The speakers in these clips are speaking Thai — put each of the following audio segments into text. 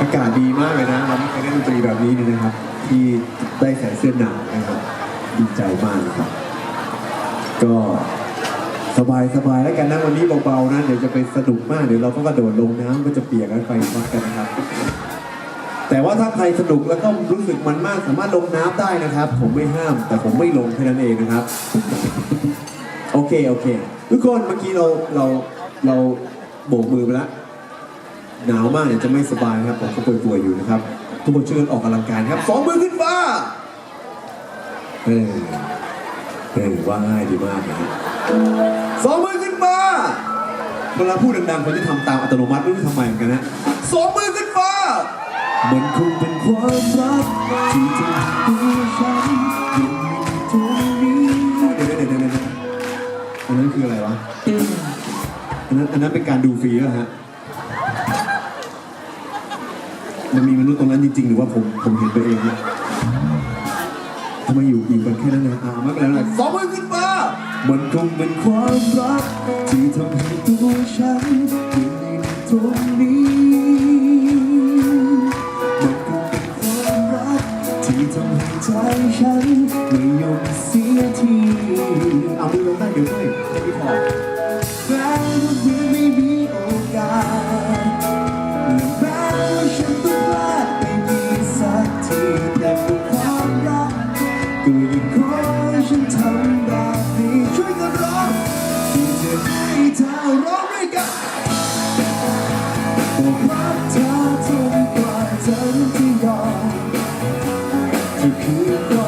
อากาศดีมากเลยนะเราไม่เคยเล่นดนตรีแบบนี้นี่นะครับ ที่ได้ใส่เสื้อหนาวนะครับดีใจมากนะครับ ก็สบายสบายแล้วกันนะวันนี้เบาๆนะเดี๋ยวจะไปสนุกมากเดี๋ยวเราก็กระโดดลงน้ำก็จะเปียกกันไปพักกันนะครับ แต่ว่าถ้าใครสนุกแล้วก็รู้สึกมันมากสามารถลงน้ำได้นะครับ ผมไม่ห้าม แต่ผมไม่ลงแค่นั้นเองนะครับ โอเคโอเค ทุกคนเมื่อกี้เราเราเราโบกมือไปแล้ว หนาวมากเนี่ยจะไม่สบายครับผมก็ป่วยๆอยู่นะครับ ทุกคนช่วยกันออกกำลังกายครับสองมือขึ้นฟ้าเออเออว่าง่ายดีมากนะฮะสองมือขึ้นฟ้าเวลาพูดดังๆเขาจะทำตามอัตโนมัติไม่รู้ทำไมเหมือนกันนะสองมือขึ้นฟ้ามันคงเป็นความรักที่ทำให้ฉันยังอยู่ตรงนี้เดี๋ยวเดี๋ยวเดี๋ยวเดี๋ยวอันนั้นคืออะไรวะอันนั้นอันนั้นเป็นการดูฟรีแล้วฮะ มันมีมนุษย์ตรงนั้นจริงๆ หรือว่าผมผมเห็นไปเองเนี่ยทำไมอยู่อยู่กันแค่นั้นนะอ่าไม่เป็นไรไม่เป็นไรสองมือขึ้นมามันคงเป็นความรัก ที่ทำให้ตัวฉันยังอยู่ตรงนี้ มันคงเป็นความรัก ที่ทำให้ใจฉันไม่ยอมเสียทีเอามือลงได้เดี๋ยวด้วยจะไม่พอ ร้องด้วยกันบอกเธอจนกว่าเธอจะยอมจะคือความ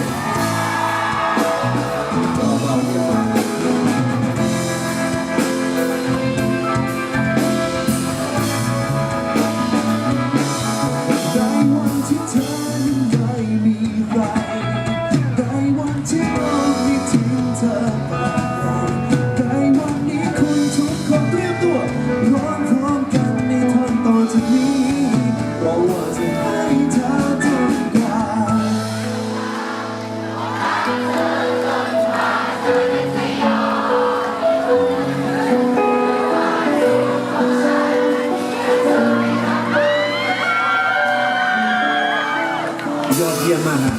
ยอดเยี่ยมมากครับ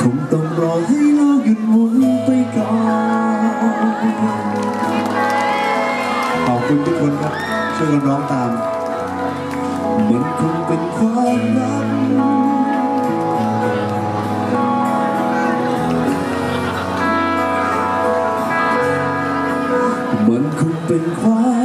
คงต้องรอให้โลกหยุดหมุนไปก่อน ขอบคุณทุกคนครับ ช่วยกันร้องตาม มันคงเป็นความรับมันคงเป็นความ